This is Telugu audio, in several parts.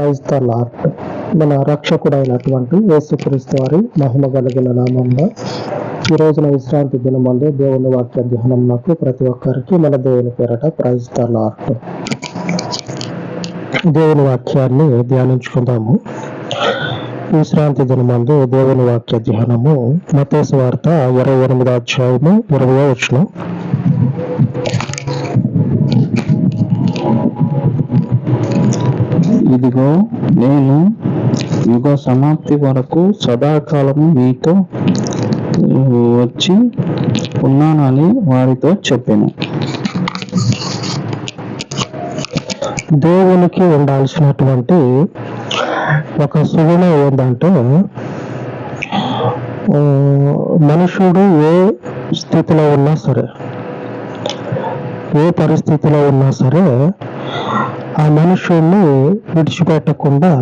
ప్రైజ్ ద లార్డ్ మన రక్షకుడైనటువంటి యేసుక్రీస్తు వారి మహిమ కలిగిన నామంలో ఈ రోజున విశ్రాంతి దినమందు దేవుని వాక్య ధ్యానం నాకు ప్రతి ఒక్కరికి మన దేవుని పేరట ప్రైజ్ ద లార్డ్ దేవుని వాక్యాన్ని ధ్యానించుకుందాము. విశ్రాంతి దినమందు దేవుని వాక్య ధ్యానము మతేసు వార్త ఇరవై ఎనిమిదో అధ్యాయము ఇరవై వచ్చిన ఇదిగో నేను యుగ సమాప్తి వరకు సదాకాలము మీతో వచ్చి ఉన్నానని వారితో చెప్పాను. దేవునికి ఉండాల్సినటువంటి ఒక సుగుణ ఏంటంటే మనుషుడు ఏ స్థితిలో ఉన్నా సరే ఏ పరిస్థితిలో ఉన్నా సరే ఆ మనుషుల్ని విడిచిపెట్టకుండా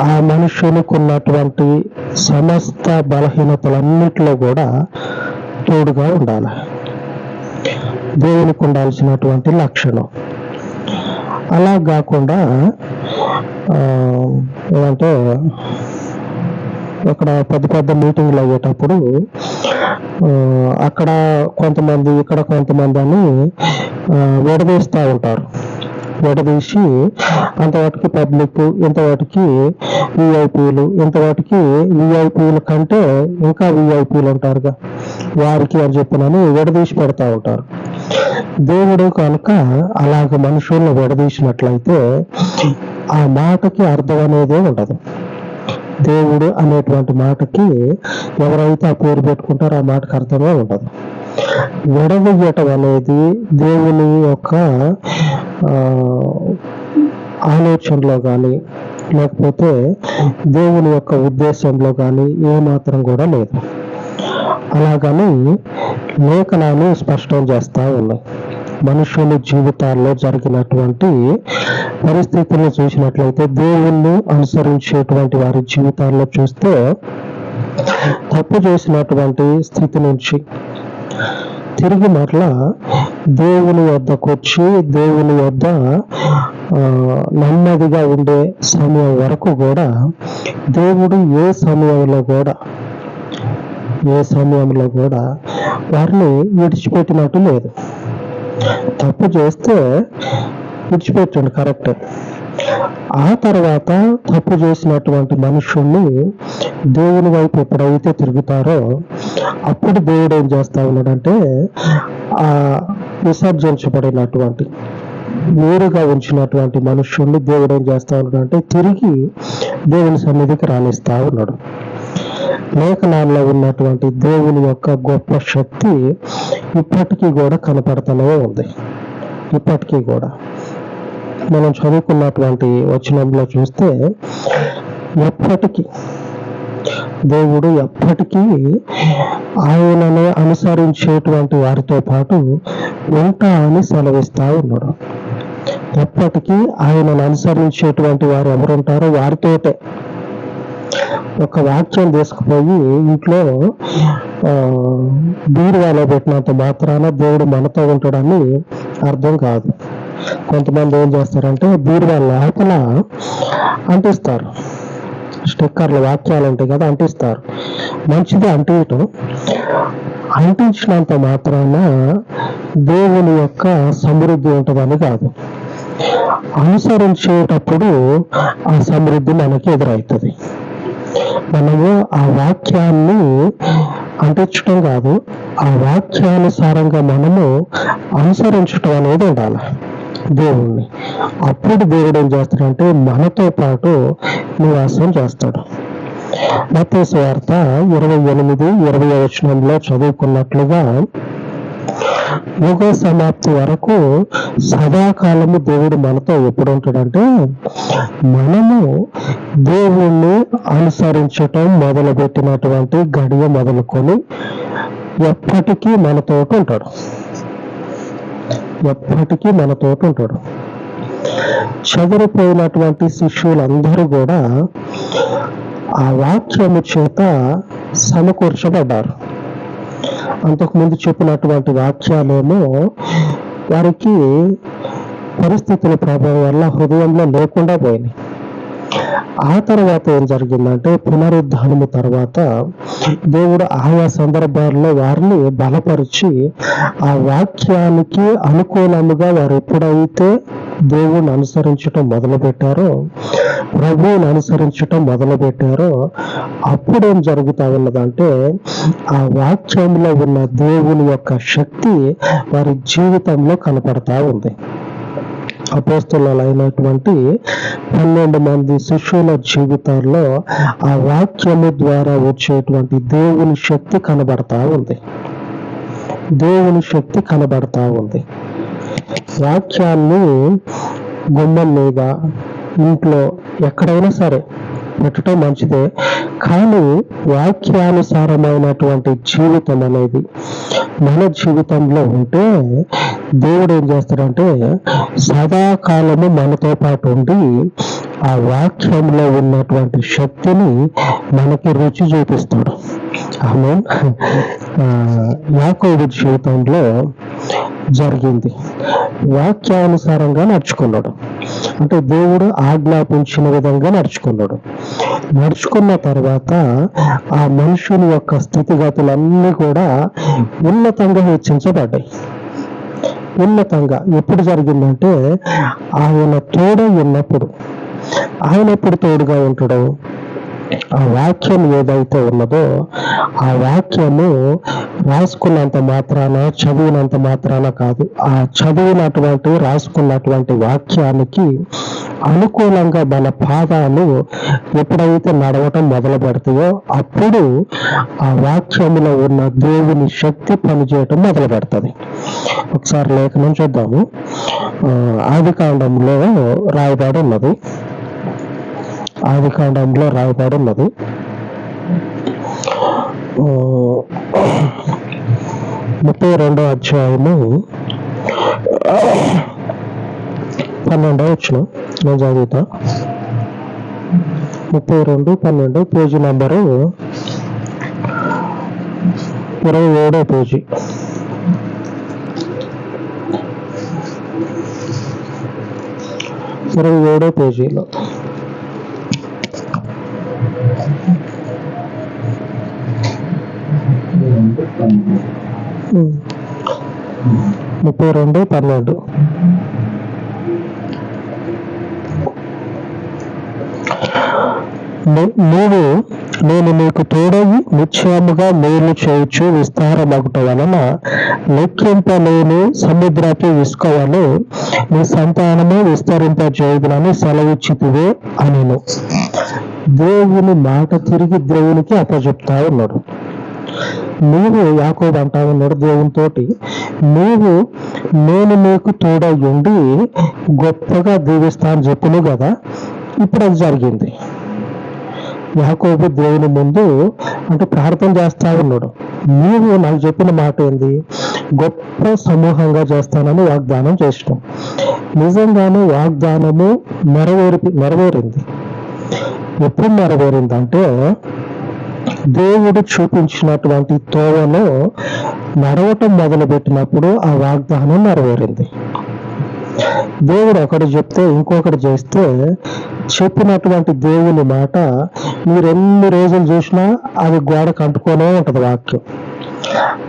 ఆ మనుషులకు ఉన్నటువంటి సమస్త బలహీనతలన్నిటిలో కూడా తోడుగా ఉండాలి. దేవునికి ఉండాల్సినటువంటి లక్షణం. అలా కాకుండా ఏమంటే ఇక్కడ పెద్ద పెద్ద మీటింగ్లు అయ్యేటప్పుడు అక్కడ కొంతమంది ఇక్కడ కొంతమంది అని విడదీస్తూ ఉంటారు. విడదీసి అంతవాటికి పబ్లిక్ ఇంతవాటికి విఐపీలు ఇంతవాటికి విఐపీల కంటే ఇంకా విఐపీలు ఉంటారుగా వారికి అని చెప్పినని విడదీసి పెడతా ఉంటారు. దేవుడు కనుక అలాగ మనుషులను విడదీసినట్లయితే ఆ మాటకి అర్థం అనేదే ఉండదు. దేవుడు అనేటువంటి మాటకి ఎవరైతే ఆ పేరు పెట్టుకుంటారో ఆ మాటకి అర్థమే ఉండదు. విడదీయటం అనేది దేవుని యొక్క ఆలోచనలో కానీ లేకపోతే దేవుని యొక్క ఉద్దేశంలో కానీ ఏ మాత్రం కూడా లేదు. అలాగని లేఖనాలు స్పష్టం చేస్తూ ఉన్నాయి. మనుషుల జీవితాల్లో జరిగినటువంటి పరిస్థితులను చూసినట్లయితే దేవుణ్ణి అనుసరించేటువంటి వారి జీవితాల్లో చూస్తే తప్పు చేసినటువంటి స్థితి నుంచి తిరిగి మరలా దేవుని వద్దకు వచ్చి దేవుని వద్ద నెమ్మదిగా ఉండే సమయం వరకు కూడా దేవుడు ఏ సమయంలో కూడా ఏ సమయంలో కూడా వారిని విడిచిపెట్టినట్టు లేదు. తప్పు చేస్తే విడిచిపెట్టండి కరెక్ట్. ఆ తర్వాత తప్పు చేసినటువంటి మనుషుల్ని దేవుని వైపు ఎప్పుడైతే తిరుగుతారో అప్పుడు దేవుడు ఏం చేస్తా ఉన్నాడంటే ఆ విసర్జించబడినటువంటి వేరుగా ఉంచినటువంటి మనుషుల్ని దేవుడు ఏం చేస్తా ఉన్నాడంటే తిరిగి దేవుని సన్నిధికి రాణిస్తా ఉన్నాడు. లేఖనాల్లో ఉన్నటువంటి దేవుని యొక్క గొప్ప శక్తి ఇప్పటికీ కూడా కనపడతనే ఉంది. ఇప్పటికీ కూడా. మనం చదువుకున్నటువంటి వచనంలో చూస్తే ఎప్పటికీ దేవుడు ఎప్పటికీ ఆయనను అనుసరించేటువంటి వారితో పాటు ఉంటా అని సెలవిస్తా ఉన్నాడు. ఎప్పటికీ ఆయనను అనుసరించేటువంటి వారు ఎవరుంటారో వారితోటే. ఒక వాక్యం తీసుకుపోయి ఇంట్లో ఆ, బీరువాలో పెట్టినంత మాత్రాన దేవుడు మనతో ఉంటాడని అర్థం కాదు. కొంతమంది ఏం చేస్తారంటే బీరువా లోపల అంటిస్తారు. స్టిక్కర్లు వాక్యాలు ఉంటాయి కదా అంటిస్తారు. మంచిది అంటించటం అంటించినంత మాత్రాన దేవుని యొక్క సమృద్ధి ఉంటుందని కాదు. అనుసరించేటప్పుడు ఆ సమృద్ధి మనకి ఎదురవుతుంది. మనము ఆ వాక్యాన్ని అంటించడం కాదు ఆ వాక్యానుసారంగా మనము అనుసరించటం అనేది ఉండాలి. దేవుణ్ణి. అప్పుడు దేవుడు ఏం చేస్తాడంటే మనతో పాటు నివాసం చేస్తాడు. మత్తయి వార్త ఇరవై ఎనిమిది ఇరవై వచనంలో చదువుకున్నట్లుగా యుగ సమాప్తి వరకు సదాకాలము దేవుడు మనతో ఎప్పుడు ఉంటాడంటే మనము దేవుణ్ణి అనుసరించటం మొదలుపెట్టినటువంటి గడియ మొదలుకొని ఎప్పటికీ మనతో ఉంటాడు. ఎప్పటికీ మనతో ఉంటాడు. చెదిరిపోయినటువంటి శిష్యులందరూ కూడా ఆ వాక్యము చేత సమకూర్చబడ్డారు. అంతకుముందు చెప్పినటువంటి వాక్యాలేమో వారికి పరిస్థితుల ప్రభావం వల్ల హృదయంలో లేకుండా పోయినాయి. ఆ తర్వాత ఏం జరిగిందంటే పునరుద్ధానము తర్వాత దేవుడు ఆయా సందర్భాల్లో వారిని బలపరిచి ఆ వాక్యానికి అనుకూలముగా వారు ఎప్పుడైతే దేవుణ్ణి అనుసరించటం మొదలు పెట్టారో ప్రభువుని అనుసరించటం మొదలు పెట్టారో అప్పుడేం జరుగుతా ఉన్నదంటే ఆ వాక్యంలో ఉన్న దేవుని యొక్క శక్తి వారి జీవితంలో కనపడతా ఉంది. అపోస్తులైనటువంటి పన్నెండు మంది శిష్యుల జీవితాల్లో ఆ వాక్యము ద్వారా వచ్చేటువంటి దేవుని శక్తి కనబడతా ఉంది. దేవుని శక్తి కనబడతా ఉంది. వాక్యాన్ని గుమ్మం మీద ఇంట్లో ఎక్కడైనా సరే పెట్టడం మంచిదే. కానీ వాక్యానుసారమైనటువంటి జీవితం అనేది మన జీవితంలో ఉంటే దేవుడు ఏం చేస్తాడంటే సదాకాలము మనతో పాటు ఉండి ఆ వాక్యంలో ఉన్నటువంటి శక్తిని మనకి రుచి చూపిస్తాడు. ఆమె యాకోబు జీవితంలో జరిగింది. వాక్యానుసారంగా నడుచుకున్నాడు. అంటే దేవుడు ఆజ్ఞాపించిన విధంగా నడుచుకున్నాడు. నడుచుకున్న తర్వాత ఆ మనుషుని యొక్క స్థితిగతులన్నీ కూడా ఉన్నతంగా హెచ్చించబడ్డాయి. ఉన్నతంగా ఎప్పుడు జరిగిందంటే ఆయన తోడై ఉన్నప్పుడు. ఆయన ఎప్పుడు తోడుగా ఉంటాడు? ఆ వాక్యం ఏదైతే ఉన్నదో ఆ వాక్యము రాసుకున్నంత మాత్రాన చదివినంత మాత్రాన కాదు. ఆ చదివినటువంటి రాసుకున్నటువంటి వాక్యానికి అనుకూలంగా మన పాదాలు ఎప్పుడైతే నడవటం మొదలు పెడతాయో అప్పుడు ఆ వాక్యంలో ఉన్న దేవుని శక్తి పనిచేయటం మొదలు పెడుతుంది ఒకసారి లేఖనం చూద్దాము. ఆది కాండంలో రాయబడి ఉన్నది. ఆది కాండంలో రాయబడి ఉన్నది. ముప్పై రెండో అధ్యాయము పన్నెండో వచ్చిన నేను చదువుతా. ముప్పై రెండు పన్నెండు పేజీ నంబరు ఇరవై ఏడో పేజీ. ఇరవై ఏడో పేజీలో. ముప్పై రెండు పన్నెండు. నువ్వు నేను నీకు తోడయి నిత్యముగా మేలు చేయొచ్చు విస్తారమగుట వలన లెక్కింపలేని సముద్రపు ఇసుక నీ సంతానము విస్తరింపజేయుదునని సెలవిచ్చితివే అనిను. దేవుని మాట తిరిగి దేవునికి అప్పచెప్తా ఉన్నాడు. నీవు యాకోబు అంటా ఉన్నాడు దేవునితోటి నీవు నేను నీకు తోడై ఉండి గొప్పగా దీవిస్తా అని చెప్పును కదా. ఇప్పుడు అది జరిగింది. యాకోబు దేవుని ముందు అంటే ప్రార్థన చేస్తా ఉన్నాడు. నీవు నాకు చెప్పిన మాట ఏంది? గొప్ప సమూహంగా చేస్తానని వాగ్దానం చేసినాం నిజంగానే వాగ్దానము నెరవేరి నెరవేరింది. ఎప్పుడు నెరవేరిందంటే దేవుడు చూపించినటువంటి తోవలో నడవటం మొదలుపెట్టినప్పుడు ఆ వాగ్దానం నెరవేరింది. దేవుడు ఒకటి చెప్తే ఇంకొకటి చేస్తే చెప్పినటువంటి దేవుని మాట మీరు ఎన్ని రోజులు చూసినా అది గోడకు అంటుకొనే ఉంటది వాక్యం.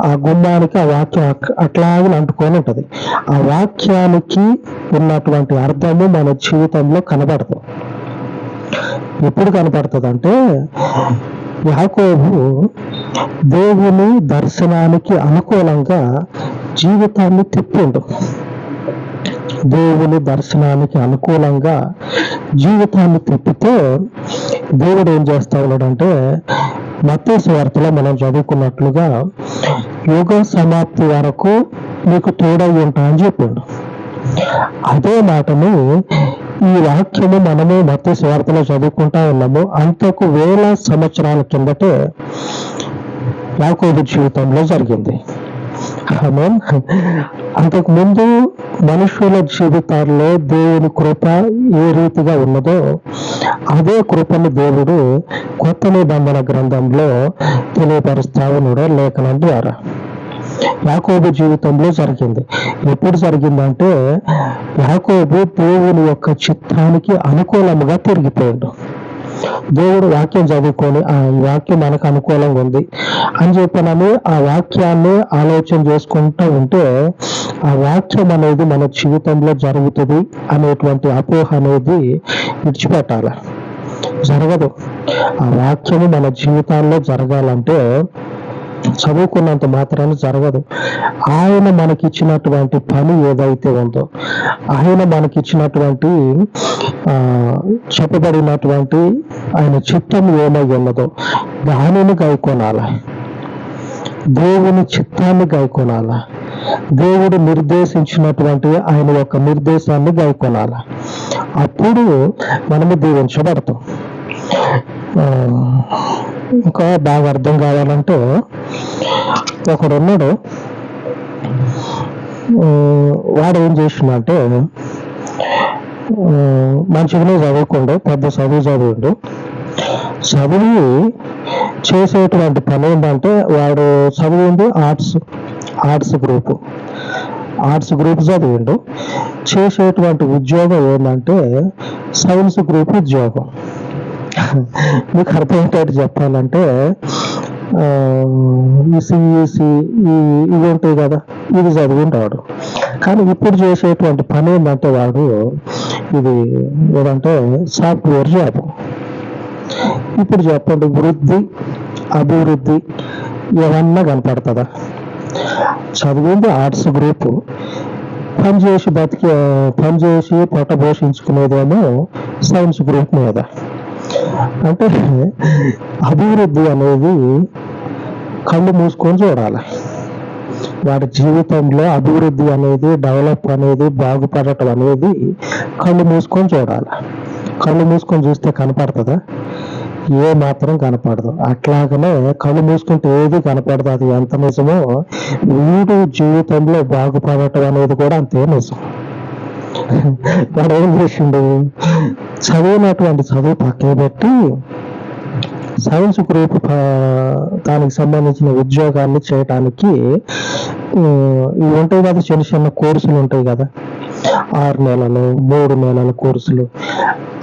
ఆ గుమ్మానికి ఆ వాక్యం అట్లాగే అంటుకొని ఉంటది. ఆ వాక్యానికి ఉన్నటువంటి అర్థము మన జీవితంలో కనబడదు. ఎప్పుడు కనపడుతుంది అంటే యాకోబు దేవుని దర్శనానికి అనుకూలంగా జీవితాన్ని తిప్పిండు. దేవుని దర్శనానికి అనుకూలంగా జీవితాన్ని తిప్పితే దేవుడు ఏం చేస్తా ఉన్నాడంటే మత్తయి వార్తలో మనం చదువుకున్నట్లుగా యుగ సమాప్తి వరకు నీకు తోడై ఉంటా అని చెప్పిండు. అదే మాటను ఈ వాక్యము మనము మత స్వార్థలో చదువుకుంటా ఉన్నాము. అంతకు వేల సంవత్సరాల కిందటే యాకోబు జీవితంలో జరిగింది. ఆమేన్. అంతకు ముందు మనుషుల జీవితాల్లో దేవుని కృప ఏ రీతిగా ఉన్నదో అదే కృపను దేవుడు కొత్త నిబంధన గ్రంథంలో తెలియపరుస్తా ఉన్నాడు లేఖనం ద్వారా యాకోబు జీవితంలో జరిగింది. ఎప్పుడు జరిగిందంటే యాకోబు దేవుని యొక్క చిత్తానికి అనుకూలముగా తిరిగిపోయాడు. దేవుడు వాక్యం చదువుకొని ఆ ఈ వాక్యం మనకు అనుకూలంగా ఉంది. అని చెప్పనని ఆ వాక్యాన్ని ఆలోచన చేసుకుంటూ ఉంటే ఆ వాక్యం అనేది మన జీవితంలో జరుగుతుంది అనేటువంటి అపోహ అనేది విడిచిపెట్టాలి. జరగదు. ఆ వాక్యము మన జీవితాల్లో జరగాలంటే చదువుకున్నంత మాత్రాన్ని జరగదు. ఆయన మనకిచ్చినటువంటి పని ఏదైతే ఉందో ఆయన మనకిచ్చినటువంటి చెప్పబడినటువంటి ఆయన చిత్తం ఏమై ఉన్నదో దానిని గైకొనాలి. దేవుని చిత్తాన్ని గైకొనాల. దేవుడు నిర్దేశించినటువంటి ఆయన యొక్క నిర్దేశాన్ని గైకొనాల. అప్పుడు మనము దీవించబడతాం. ఇంకా బాగా అర్థం కావాలంటే ఒకడున్నాడు వాడు ఏం చేసిందంటే మంచిగానే చదువుకుండు పెద్ద చదువు చదివిండు. చదివి చేసేటువంటి పని ఏంటంటే వాడు చదివింది arts arts group arts group చదివిండు. చేసేటువంటి ఉద్యోగం ఏంటంటే సైన్స్ గ్రూప్ ఉద్యోగం. మీకు అర్థమయ్యేటట్టు చెప్పాలంటే ఆ, ఈ సిఈసి ఈ ఇవి ఉంటాయి కదా ఇది చదివింటాడు కానీ ఇప్పుడు చేసేటువంటి పని ఏంటంటే వాడు ఇది ఏదంటే సాఫ్ట్వేర్ జాబ్. ఇప్పుడు చెప్పండి వృద్ధి అభివృద్ధి ఏమన్నా కనపడుతుందా? చదివింది ఆర్ట్స్ గ్రూప్. పని చేసి బతికి పని చేసి పొట్ట పోషించుకునేదేమో సైన్స్ గ్రూప్ మీద. అంటే అభివృద్ధి అనేది కళ్ళు మూసుకొని చూడాలి. వాడి జీవితంలో అభివృద్ధి అనేది డెవలప్ అనేది బాగుపడటం అనేది కళ్ళు మూసుకొని చూడాలి. కళ్ళు మూసుకొని చూస్తే కనపడుతుందా? ఏ మాత్రం కనపడదు. అట్లాగనే కళ్ళు మూసుకుంటే ఏది కనపడదు? అది ఎంత నిజమో వీడు జీవితంలో బాగుపడటం అనేది కూడా అంతే నిజం. వాడు ఏం చేసిండు? చదివినటువంటి చదువు పక్కన పెట్టి సైన్స్ గ్రూప్ దానికి సంబంధించిన ఉద్యోగాన్ని చేయటానికి ఇవి ఉంటాయి కదా చిన్న చిన్న కోర్సులు ఉంటాయి కదా. ఆరు నెలలు మూడు నెలల కోర్సులు.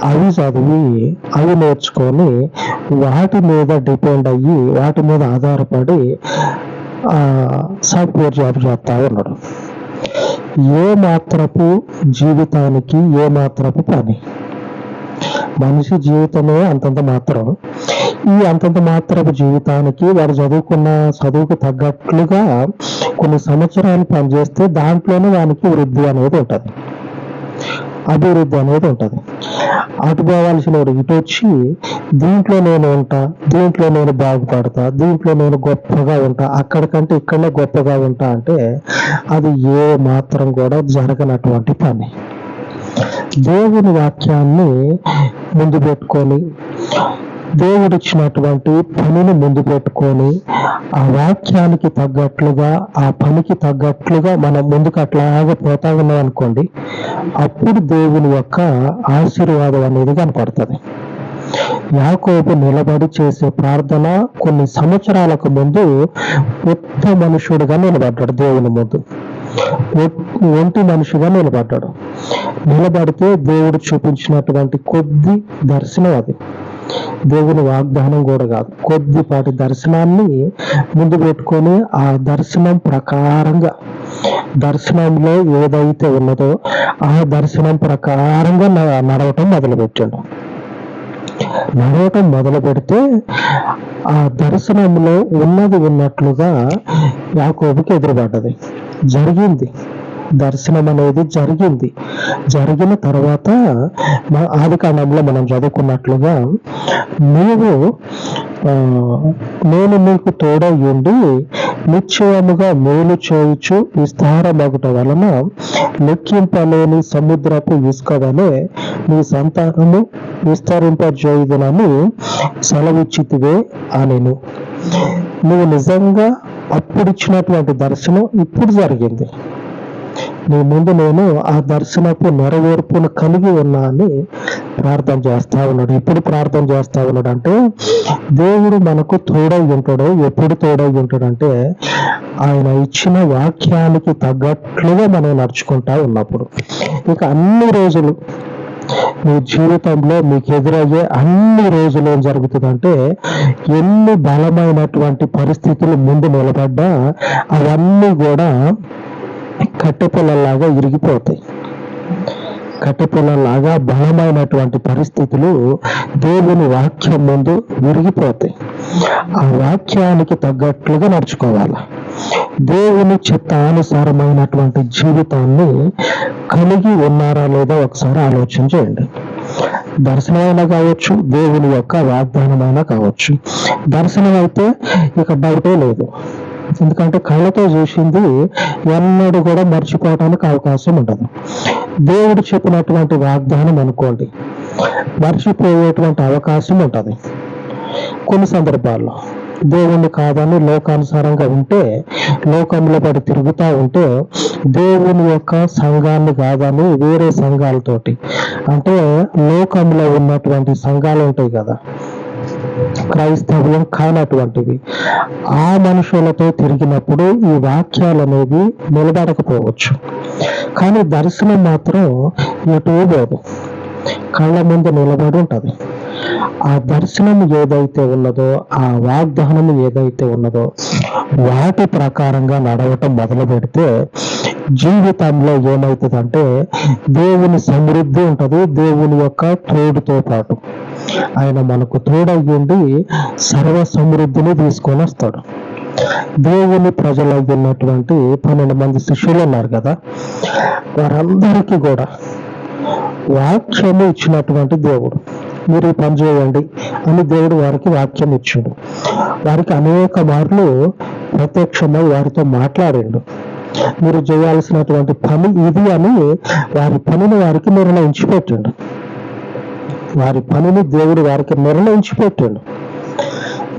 అవి చదివి అవి నేర్చుకొని వాటి మీద డిపెండ్ అయ్యి వాటి మీద ఆధారపడి సాఫ్ట్వేర్ జాబ్ చేస్తా ఉన్నాడు. ఏ మాత్రపు జీవితానికి ఏ మాత్రపు పని? మనిషి జీవితమే అంతంత మాత్రం. ఈ అంతంత మాత్రపు జీవితానికి వారు చదువుకున్న చదువుకు తగ్గట్లుగా కొన్ని సంవత్సరాలు పనిచేస్తే దాంట్లోనే వానికి వృద్ధి అనేది ఉంటుంది. అభివృద్ధి అనేది ఉంటుంది. అటు పోవాల్సిన వాడు ఇటు వచ్చి దీంట్లో నేను ఉంటా దీంట్లో నేను బాగుపడతా దీంట్లో నేను గొప్పగా ఉంటా అక్కడికంటే ఇక్కడనే గొప్పగా ఉంటా అంటే అది ఏ మాత్రం కూడా జరగనటువంటి పని. దేవుని వాక్యాన్ని ముందు పెట్టుకొని దేవుడిచ్చినటువంటి పనిని ముందు పెట్టుకొని ఆ వాక్యానికి తగ్గట్లుగా ఆ పనికి తగ్గట్లుగా మనం ముందుకు అట్లాగా పోతా ఉన్నాం అనుకోండి అప్పుడు దేవుని యొక్క ఆశీర్వాదం అనేది కనపడుతుంది. యాకోబు నిలబడి చేసే ప్రార్థన కొన్ని సంవత్సరాలకు ముందు కొత్త మనుషుడుగా నిలబడ్డాడు దేవుని ముందు. ఒ- ఒంటి మనిషిగా నిలబడ్డాడు. నిలబడితే దేవుడు చూపించినటువంటి కొద్ది దర్శనం అది. దేవుని వాగ్దానం కూడా కాదు. కొద్దిపాటి దర్శనాన్ని ముందు పెట్టుకొని ఆ దర్శనం ప్రకారంగా దర్శనంలో ఏదైతే ఉన్నదో ఆ దర్శనం ప్రకారంగా న- నడవటం మొదలుపెట్టాడు. నడవటం మొదలు పెడితే ఆ దర్శనంలో ఉన్నది ఉన్నట్లుగా యాకోబుకి ఎదురుపడ్డది. జరిగింది. దర్శనం అనేది జరిగింది. జరిగిన తర్వాత ఆది కాలంలో మనం చదువుకున్నట్లుగా నీవు నేను మీకు తోడై ఉండి నిశ్చయముగా మేలు చేయుచు విస్తారమగుట వలన లెక్కింపలేని సముద్రపు ఇసుక వలె నీ సంతానము విస్తరింపజేయుదునని సెలవిచ్చితివే అనిను. నువ్వు నిజంగా అప్పుడు ఇచ్చినటువంటి దర్శనం ఇప్పుడు జరిగింది. నీ ముందు నేను ఆ దర్శనపు నెరవేర్పును కలిగి ఉన్నా అని ప్రార్థన చేస్తా ఉన్నాడు. ఎప్పుడు ప్రార్థన చేస్తా ఉన్నాడు అంటే దేవుడు మనకు తోడై ఉంటాడు. ఎప్పుడు తోడై ఉంటాడంటే ఆయన ఇచ్చిన వాక్యానికి తగ్గట్లుగా మనం నడుచుకుంటా ఉన్నప్పుడు. ఇక అన్ని రోజులు మీ జీవితంలో మీకు ఎదురయ్యే అన్ని రోజులు ఏం జరుగుతుందంటే ఎన్ని బలమైనటువంటి పరిస్థితులు ముందు నిలబడ్డా అవన్నీ కూడా కట్టెపుల్లలాగా ఇరిగిపోతాయి. కట్టెపుల్లలాగా బలమైనటువంటి పరిస్థితులు దేవుని వాక్యం ముందు విరిగిపోతాయి. ఆ వాక్యానికి తగ్గట్లుగా నడుచుకోవాలి. దేవుని చిత్తానుసారమైనటువంటి జీవితాన్ని కలిగి ఉన్నారా లేదా ఒకసారి ఆలోచన చేయండి. దర్శనమైనా కావచ్చు దేవుని యొక్క వాగ్దానమైనా కావచ్చు. దర్శనం అయితే ఇక డౌటే లేదు. ఎందుకంటే కళ్ళతో చూసింది ఎన్నడూ కూడా మర్చిపోవడానికి అవకాశం ఉండదు. దేవుడు చెప్పినటువంటి వాగ్దానం అనుకోండి. మర్చిపోయేటువంటి అవకాశం ఉంటుంది. కొన్ని సందర్భాల్లో దేవుణ్ణి కాదని లోకానుసారంగా ఉంటే లోకంలో పడి తిరుగుతూ ఉంటే దేవుని యొక్క సంఘాన్ని కాదని వేరే సంఘాలతోటి అంటే లోకంలో ఉన్నటువంటి సంఘాలు ఉంటాయి కదా క్రైస్తవ్యం కానటువంటివి ఆ మనుషులతో తిరిగినప్పుడు ఈ వాక్యాలు అనేవి నిలబడకపోవచ్చు. కానీ దర్శనం మాత్రం ఎటు పోదు. కళ్ళ ముందు నిలబడి ఉంటుంది. ఆ దర్శనం ఏదైతే ఉన్నదో ఆ వాగ్దానం ఏదైతే ఉన్నదో వాటి ప్రకారంగా నడవటం మొదలు పెడితే జీవితంలో ఏమవుతుందంటే దేవుని సమృద్ధి ఉంటది దేవుని యొక్క తోడుతో పాటు. ఆయన మనకు తోడయ్యుండి సర్వ సమృద్ధిని తీసుకొని వస్తాడు. దేవుని ప్రజలయ్యున్నటువంటి పన్నెండు మంది శిష్యులు ఉన్నారు కదా వారందరికీ కూడా వాక్యము ఇచ్చినటువంటి దేవుడు. మీరు ఈ పని చేయండి అని దేవుడు వారికి వాక్యం ఇచ్చాడు. వారికి అనేక మార్లు ప్రత్యక్షమై వారితో మాట్లాడిండు. మీరు చేయాల్సినటువంటి పని ఇది అని వారి పనిని వారికి నిర్ణయించి పెట్టిండు. వారి పనిని దేవుడు వారికి నిర్ణయించి పెట్టాడు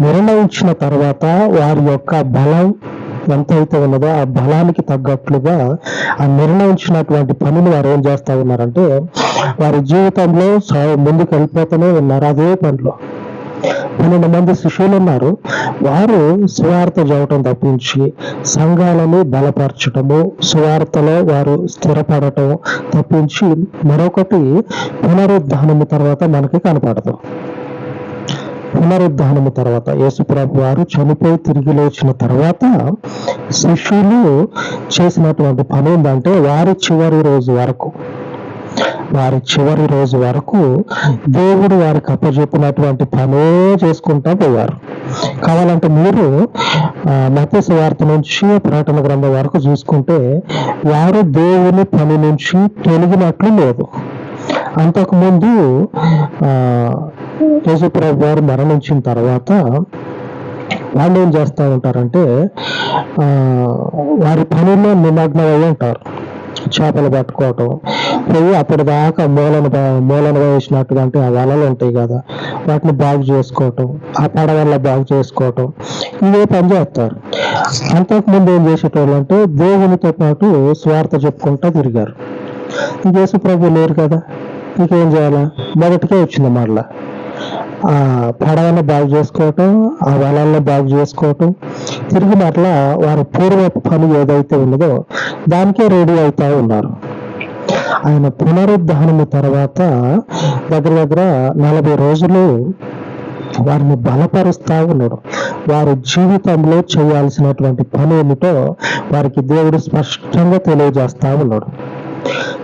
నిర్ణయించిన తర్వాత వారి యొక్క బలం ఎంతైతే ఉన్నదో ఆ బలానికి తగ్గట్లుగా ఆ నిర్ణయించినటువంటి పనులు వారు ఏం చేస్తా ఉన్నారంటే వారి జీవితంలో ముందుకు వెళ్ళిపోతూనే ఉన్నారు అదే పనిలో. పన్నెండు మంది శిష్యులు ఉన్నారు. వారు సువార్త చదవటం తప్పించి సంఘాలను బలపరచటము సువార్తలో వారు స్థిరపడటం తప్పించి మరొకటి పునరుద్ధానము తర్వాత మనకి కనపడదు. పునరుద్ధానము తర్వాత యేసుప్రభు వారు చనిపోయి తిరిగి లేచిన తర్వాత శిష్యులు చేసినటువంటి పని ఏంటంటే వారి చివరి రోజు వరకు వారి చివరి రోజు వరకు దేవుడు వారికి అప్పచెప్పినటువంటి పనే చేసుకుంటా పోయారు. కావాలంటే మీరు మత వార్త నుంచి ప్రకటన గ్రంథం వరకు చూసుకుంటే వారు దేవుని పని నుంచి తొలగినట్లు లేదు. అంతకుముందు యేసుప్రభు వారు మరణించిన తర్వాత వాళ్ళు ఏం చేస్తూ ఉంటారంటే ఆ, వారి పనుల్లో నిమగ్నమై ఉంటారు. చేపలు పట్టుకోవటం. పోయి అప్పటిదాకా మూలను బా- మూలను వేసినటువంటి ఆ వలలు ఉంటాయి కదా వాటిని బాగు చేసుకోవటం ఆ పడవల్ల బాగు చేసుకోవటం. ఇవే పని చేస్తారు. అంతకుముందు ఏం చేసేటోళ్ళు అంటే దేవునితో పాటు స్వార్థ చెప్పుకుంటా తిరిగారు. ఇంకేసు ప్రభు లేరు కదా ఇంకేం చేయాలా? మొదటికే వచ్చింది మరలా. ఆ పడవను బాగు చేసుకోవటం ఆ వలలను బాగు చేసుకోవటం తిరిగి మరలా వారి పూర్వపు పని ఏదైతే ఉన్నదో దానికే రెడీ అవుతా ఉన్నారు. ఆయన పునరుద్ధానము తర్వాత దగ్గర దగ్గర నలభై రోజులు వారిని బలపరుస్తా ఉన్నాడు. వారి జీవితంలో చేయాల్సినటువంటి పని ఏమిటో వారికి దేవుడు స్పష్టంగా తెలియజేస్తా ఉన్నాడు.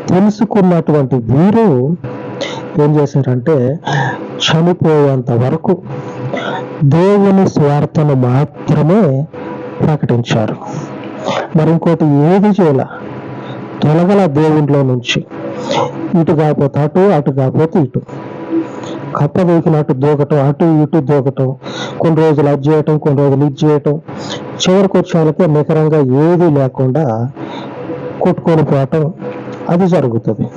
తెలుసుకున్నటువంటి వీరు ఏం చేశారంటే చనిపోయేంత వరకు దేవుని స్వార్థను మాత్రమే ప్రకటించారు. మరి ఇంకోటి ఏది చేయాల? తొలగల దేవునిలో నుంచి. ఇటు కాకపోతే అటు అటు కాకపోతే ఇటు. కప్ప దూకినట్టు దూకటం అటు ఇటు దూకటం కొన్ని రోజులు అది చేయటం కొన్ని రోజులు ఇది చేయటం. చివరికి వచ్చే వాళ్ళకి నికరంగా ఏది లేకుండా కొట్టుకొని పోవటం అది జరుగుతుంది.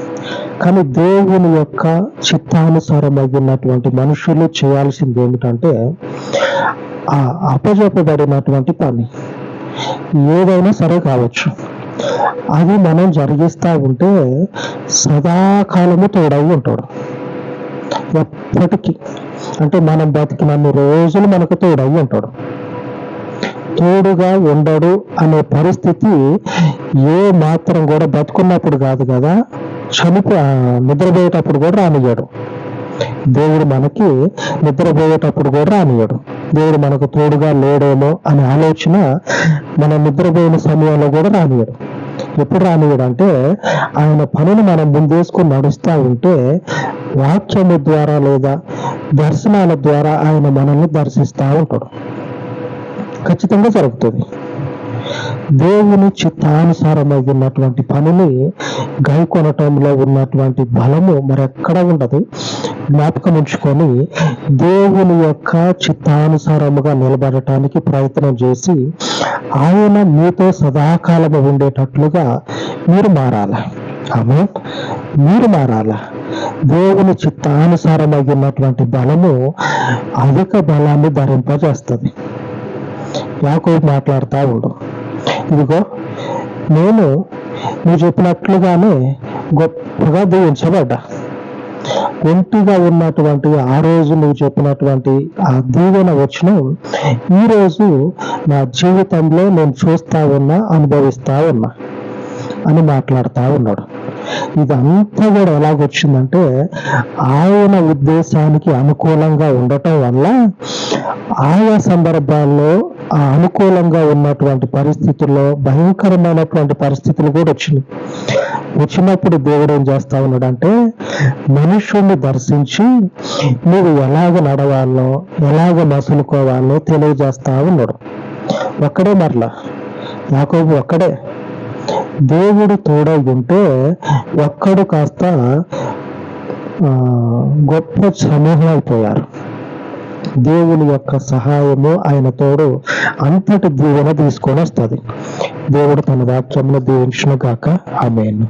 కానీ దేవుని యొక్క చిత్తానుసారమైనటువంటి మనుషులు చేయాల్సింది ఏమిటంటే ఆ అప్పజెప్పబడినటువంటి పని. ఏదైనా సరే కావచ్చు. అది మనం జరిగిస్తూ ఉంటే సదాకాలము తోడై ఉంటాడు. ఎప్పటికీ. అంటే మనం బతికినన్ని రోజులు మనకు తోడై ఉంటాడు. తోడుగా ఉండడు అనే పరిస్థితి ఏ మాత్రం కూడా బతుకున్నప్పుడు కాదు కదా. చనిపో నిద్రపోయేటప్పుడు కూడా రానియడు దేవుడు మనకి నిద్రపోయేటప్పుడు కూడా రానియడు దేవుడు మనకు తోడుగా లేడేమో అనే ఆలోచన మన నిద్రపోయిన సమయంలో కూడా రానియడు ఎప్పుడు రానియడు అంటే ఆయన పనులు మనం ముందేసుకుని నడుస్తూ ఉంటే వాక్యము ద్వారా లేదా దర్శనాల ద్వారా ఆయన మనల్ని దర్శిస్తూ ఉంటాడు. ఖచ్చితంగా జరుగుతుంది. దేవుని చిత్తానుసారమైనటువంటి పనిని గైకొనటంలో ఉన్నటువంటి బలము మరెక్కడ ఉండదు. జ్ఞాపకం ఉంచుకొని దేవుని యొక్క చిత్తానుసారముగా నిలబడటానికి ప్రయత్నం చేసి ఆయన మీతో సదాకాలము ఉండేటట్లుగా మీరు మారాల. ఆమె మీరు మారాల. దేవుని చిత్తానుసారమైనటువంటి బలము అధిక బలాన్ని ధరింపజేస్తుంది. యాకోబు మాట్లాడుతూ ఉండు. ఇదిగో నేను నువ్వు చెప్పినట్లుగానే గొప్పగా దీవించబడ్డా. ఒంటిగా ఉన్నటువంటి ఆ రోజు నువ్వు చెప్పినటువంటి ఆ దీవెన వచ్చిన ఈ రోజు నా జీవితంలో నేను చూస్తా ఉన్నా అనుభవిస్తా ఉన్నా అని మాట్లాడుతూ ఉన్నాడు. ఇదంతా కూడా ఎలాగొచ్చిందంటే ఆయన ఉద్దేశానికి అనుకూలంగా ఉండటం వల్ల ఆయా సందర్భాల్లో ఆ అనుకూలంగా ఉన్నటువంటి పరిస్థితుల్లో భయంకరమైనటువంటి పరిస్థితులు కూడా వచ్చినాయి. వచ్చినప్పుడు దేవుడు ఏం చేస్తా ఉన్నాడంటే మనుషుల్ని దర్శించి నువ్వు ఎలాగ నడవాలో ఎలాగ మసులుకోవాలో తెలియజేస్తా ఉన్నాడు. ఒక్కడే మరలా. నాకు ఒక్కడే. దేవుడు తోడై ఉంటే ఒక్కడు కాస్త ఆ, గొప్ప సమూహం అయిపోయారు దేవుని యొక్క సహాయము ఆయన తోడు అంతటి దీవెన తీసుకొని వస్తుంది. దేవుడు తన వాక్యంలో దీవించిన గాక. ఆమెను.